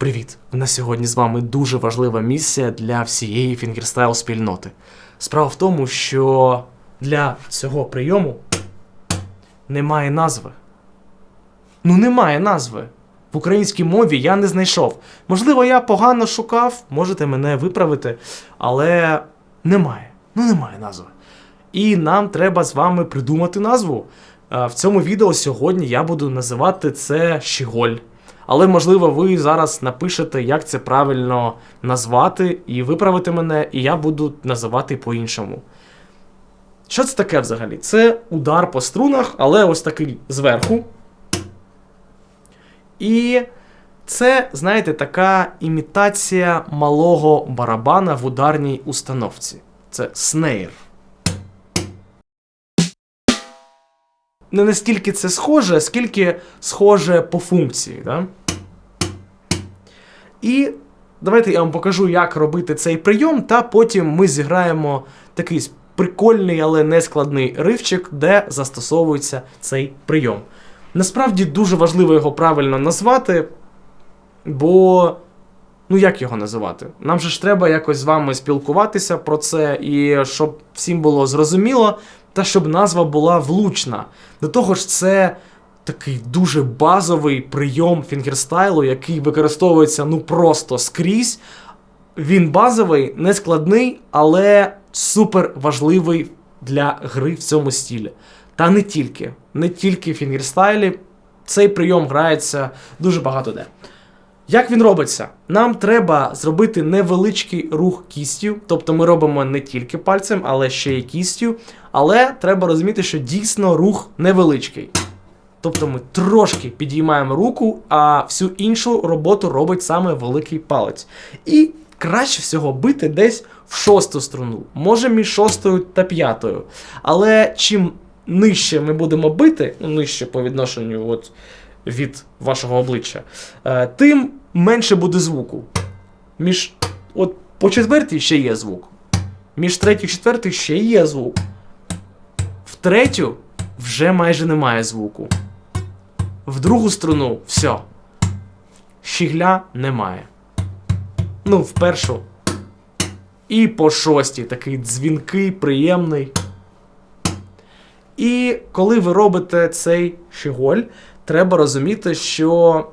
Привіт! У нас сьогодні з вами дуже важлива місія для всієї фінгерстайл спільноти. Справа в тому, що для цього прийому немає назви. Ну, немає назви. В українській мові я не знайшов. Можливо, я погано шукав, можете мене виправити, але немає. Ну, немає назви. І нам треба з вами придумати назву. Е, В цьому відео сьогодні я буду називати це Щіголь. Але можливо, ви зараз напишете, як це правильно назвати, і виправите мене, і я буду називати по-іншому. Що це таке взагалі? Це удар по струнах, але ось такий зверху. І це, знаєте, така імітація малого барабана в ударній установці. Це снейр. Не настільки це схоже, скільки схоже по функції. Да? І давайте я вам покажу, як робити цей прийом, та потім ми зіграємо такий прикольний, але не складний ривчик, де застосовується цей прийом. Насправді дуже важливо його правильно назвати, бо. Ну, як його називати? Нам же ж треба якось з вами спілкуватися про це, і щоб всім було зрозуміло, та щоб назва була влучна. До того ж, це такий дуже базовий прийом фінгерстайлу, який використовується ну просто скрізь. Він базовий, не складний, але супер важливий для гри в цьому стілі. Та не тільки. Не тільки в фінгерстайлі. Цей прийом грається дуже багато де. Як він робиться? Нам треба зробити невеличкий рух кістю, тобто ми робимо не тільки пальцем, але ще й кістю. Але треба розуміти, що дійсно рух невеличкий. Тобто ми трошки підіймаємо руку, а всю іншу роботу робить саме великий палець. І краще всього бити десь в шосту струну, може між шостою та п'ятою. Але чим нижче ми будемо бити, ну нижче по відношенню от, від вашого обличчя, е, тим менше буде звуку. Між от по четвертій ще є звук. Між третій і четвертий ще є звук. В третю вже майже немає звуку. В другу струну все. Щігля немає. Ну, в першу. І по шостій такий дзвінкий, приємний. І коли ви робите цей щіголь, треба розуміти, що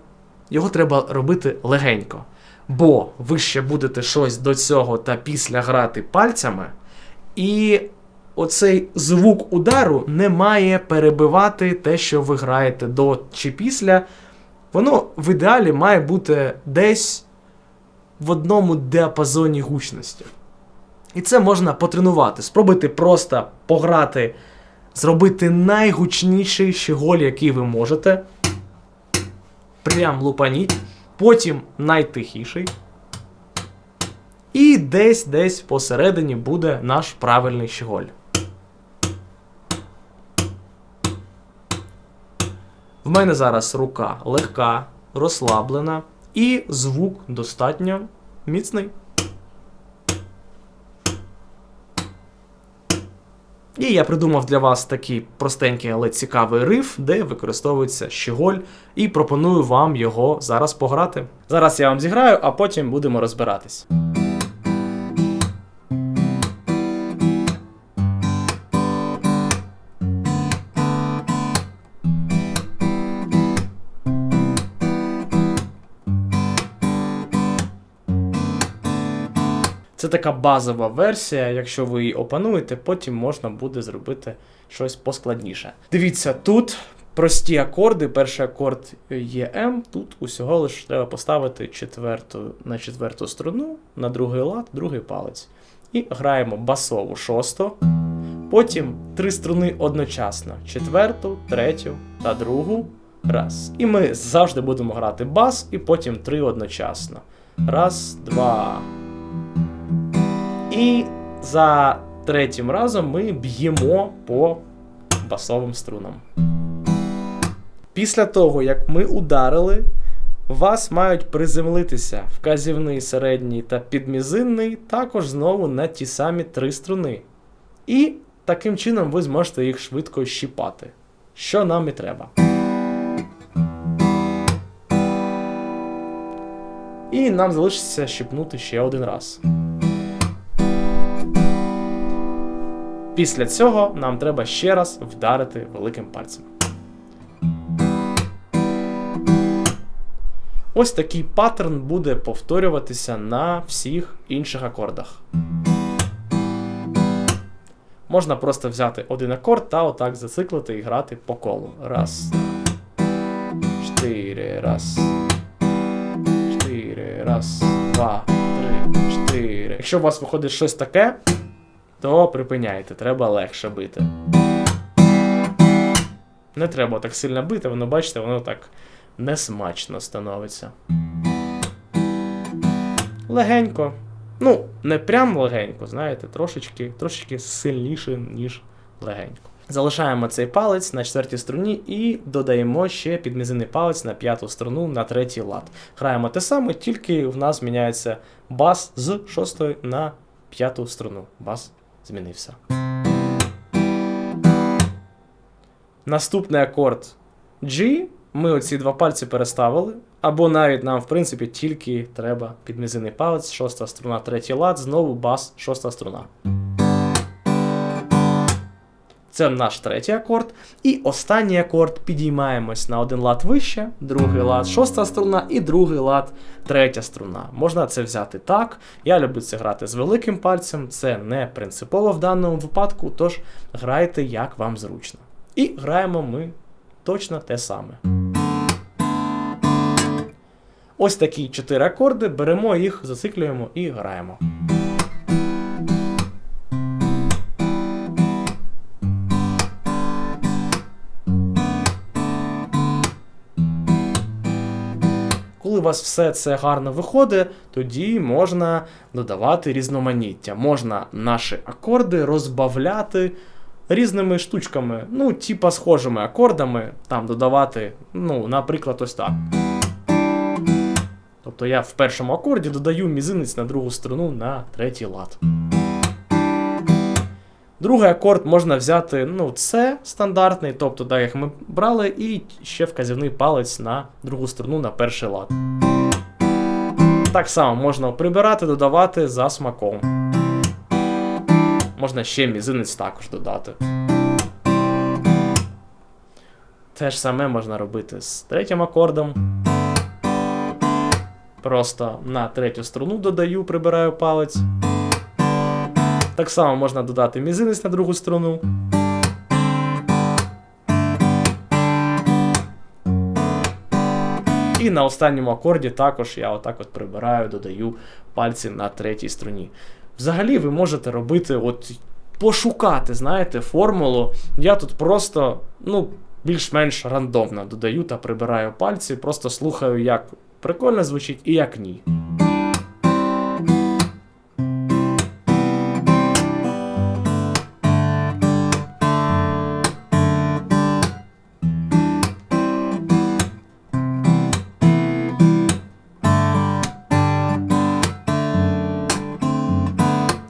його треба робити легенько. Бо ви ще будете щось до цього та після грати пальцями, і оцей звук удару не має перебивати те, що ви граєте до чи після. Воно в ідеалі має бути десь в одному діапазоні гучності. І це можна потренувати. Спробуйте просто пограти, зробити найгучніший щеголь, який ви можете. Прям лупаніть. Потім найтихіший. І десь десь посередині буде наш правильний щеголь. В мене зараз рука легка, розслаблена, і звук достатньо міцний. І я придумав для вас такий простенький, але цікавий риф, де використовується щеголь, і пропоную вам його зараз пограти. Зараз я вам зіграю, а потім будемо розбиратись. Це така базова версія. Якщо ви її опануєте, потім можна буде зробити щось поскладніше. Дивіться, тут прості акорди. Перший акорд є М. Тут усього лише треба поставити четверту на четверту струну, на другий лад, другий палець. І граємо басову шосту. Потім три струни одночасно: четверту, третю та другу. Раз. І ми завжди будемо грати бас, і потім три одночасно. Раз, два. І за третім разом ми б'ємо по басовим струнам. Після того, як ми ударили, вас мають приземлитися вказівний, середній та підмізинний, також знову на ті самі три струни. І таким чином ви зможете їх швидко щіпати. Що нам і треба. І нам залишиться щипнути ще один раз. Після цього нам треба ще раз вдарити великим пальцем. Ось такий паттерн буде повторюватися на всіх інших акордах. Можна просто взяти один акорд та отак зациклити і грати по колу. Раз. Чотири. Раз. Чотири. Раз. Два. Три. Чотири. Якщо у вас виходить щось таке, то припиняйте, треба легше бити. Не треба так сильно бити, воно бачите, воно так несмачно становиться. Легенько. Ну, не прям легенько, знаєте, трошечки, трошечки сильніше, ніж легенько. Залишаємо цей палець на четвертій струні і додаємо ще підмізинний палець на п'яту струну на третій лад. Граємо те саме, тільки в нас міняється бас з шостої на п'яту струну. Бас змінився. Наступний акорд G. Ми оці два пальці переставили. Або навіть нам, в принципі, тільки треба підмізинний палець, шоста струна, третій лад, знову бас, шоста струна. Це наш третій акорд. І останній акорд підіймаємось на один лад вище, другий лад, шоста струна і другий лад, третя струна. Можна це взяти так. Я люблю це грати з великим пальцем, це не принципово в даному випадку, тож грайте як вам зручно. І граємо ми точно те саме. Ось такі чотири акорди, беремо їх, зациклюємо і граємо. Коли у вас все це гарно виходить, тоді можна додавати різноманіття. Можна наші акорди розбавляти різними штучками, ну, типа схожими акордами, там додавати, ну, наприклад, ось так. Тобто я в першому акорді додаю мізинець на другу струну на третій лад. Другий акорд можна взяти, ну, це стандартний, тобто, так як ми брали, і ще вказівний палець на другу струну на перший лад. Так само можна прибирати, додавати за смаком. Можна ще мізинець також додати. Те ж саме можна робити з третім акордом. Просто на третю струну додаю, прибираю палець. Так само можна додати мізинець на другу струну. І на останньому акорді також я отак от прибираю, додаю пальці на третій струні. Взагалі, ви можете робити, от пошукати, знаєте, формулу. Я тут просто, ну, більш-менш рандомно додаю та прибираю пальці, просто слухаю, як прикольно звучить і як ні.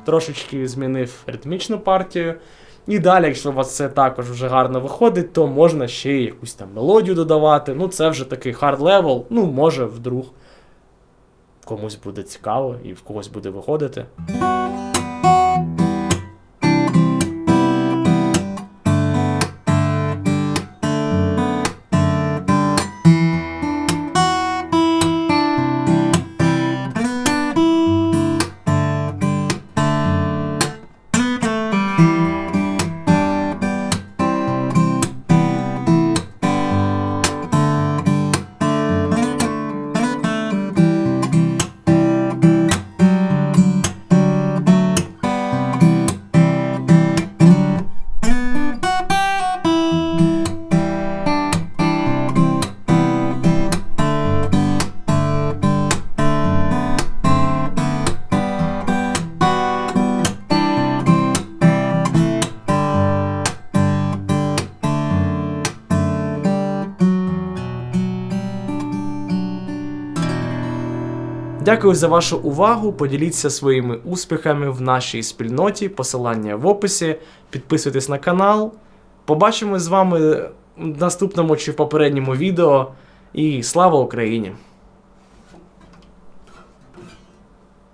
Трошечки змінив ритмічну партію. І далі, якщо у вас це також вже гарно виходить, то можна ще й якусь там мелодію додавати. Ну, це вже такий хард левел. Ну, може, вдруг комусь буде цікаво і в когось буде виходити. Дякую за вашу увагу. Поділіться своїми успіхами в нашій спільноті. Посилання в описі. Підписуйтесь на канал. Побачимось з вами в наступному чи в попередньому відео. І слава Україні!